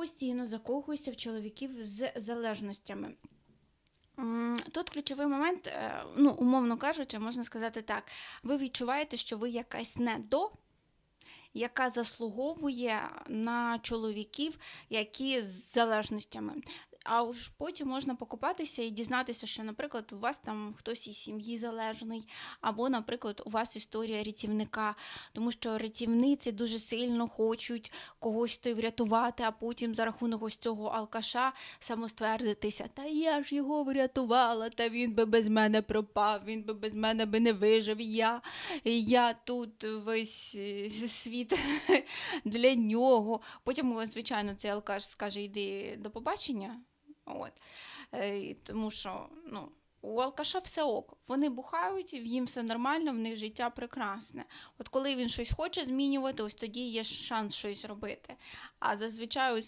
постійно закохуєшся в чоловіків з залежностями. Тут ключовий момент, е, ну, умовно кажучи, можна сказати так: ви відчуваєте, що ви якась не до, яка заслуговує на чоловіків, які з залежностями. А уж потім можна покупатися і дізнатися, що, наприклад, у вас там хтось із сім'ї залежний, або, наприклад, у вас історія рятівника, тому що рятівниці дуже сильно хочуть когось то врятувати, а потім за рахунок ось цього алкаша самоствердитися. Та я ж його врятувала, та він би без мене пропав, він би без мене би не вижив. Я, я тут весь е, світ для нього. Потім, звичайно, цей алкаш скаже: йди до побачення. От. Е, і Тому що ну, у алкаша все ок. Вони бухають, їм все нормально, в них життя прекрасне. От коли він щось хоче змінювати, ось тоді є шанс щось робити. А зазвичай ось